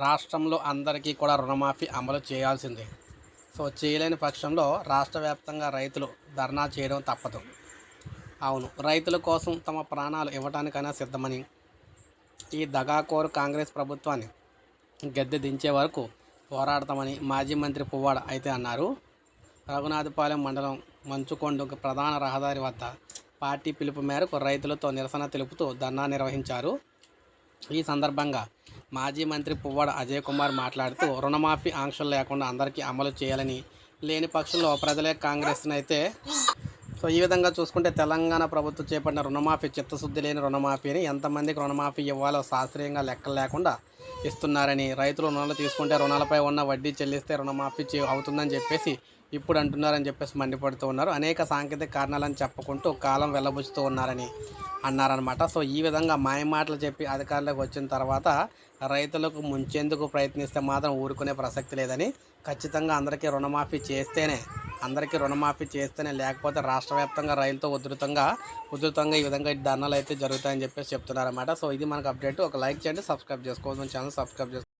రాష్ట్రంలో అందరికీ కూడా రుణమాఫీ అమలు చేయాల్సిందే. సో చేయలేని పక్షంలో రాష్ట్ర వ్యాప్తంగా రైతులు ధర్నా చేయడం తప్పదు. అవును రైతుల కోసం తమ ప్రాణాలు ఇవ్వటానికైనా సిద్ధమని ఈ దగాకోరు కాంగ్రెస్ ప్రభుత్వాన్ని గద్దె దించే వరకు పోరాడతామని మాజీ మంత్రి పువ్వాడ అయితే అన్నారు. రఘునాథపాలెం మండలం మంచుకొండ ప్రధాన రహదారి వద్ద పార్టీ పిలుపు మేరకు రైతులతో నిరసన తెలుపుతూ ధర్నా నిర్వహించారు. ఈ సందర్భంగా మాజీ మంత్రి పువ్వాడ అజయ్ కుమార్ మాట్లాడుతూ రుణమాఫీ ఆంక్షలు లేకుండా అందరికీ అమలు చేయాలని లేని పక్షంలో ప్రజలే కాంగ్రెస్ని అయితే సో ఈ విధంగా చూసుకుంటే తెలంగాణ ప్రభుత్వం చేపట్టిన రుణమాఫీ చిత్తశుద్ధి లేని రుణమాఫీని ఎంతమందికి రుణమాఫీ ఇవ్వాలో శాస్త్రీయంగా లెక్కలు లేకుండా ఇస్తున్నారని రైతులు రుణాలు తీసుకుంటే రుణాలపై ఉన్న వడ్డీ చెల్లిస్తే రుణమాఫీ చే అవుతుందని చెప్పేసి ఇప్పుడు అంటున్నారని చెప్పేసి మండిపడుతూ ఉన్నారు. అనేక సాంకేతిక కారణాలను చెప్పుకుంటూ కాలం వెళ్ళబుచ్చుతూ ఉన్నారని అన్నారనమాట సో ఈ విధంగా మాయమాటలు చెప్పి అధికారులకు వచ్చిన తర్వాత రైతులకు ముంచేందుకు ప్రయత్నిస్తే మాత్రం ఊరుకునే ప్రసక్తి లేదని ఖచ్చితంగా అందరికీ రుణమాఫీ చేస్తేనే అందరికీ రుణమాఫీ చేస్తేనే లేకపోతే రాష్ట్ర వ్యాప్తంగా రైలుతో ఉధృతంగా ఉధృతంగా ఈ విధంగా ధర్నాలు అయితే జరుగుతాయని చెప్పేసి చెప్తున్నారన్నమాట. సో ఇది మనకు అప్డేట్. ఒక లైక్ చేయండి సబ్స్క్రైబ్ చేసుకోవచ్చు ఛానల్ సబ్స్క్రైబ్ చేసుకో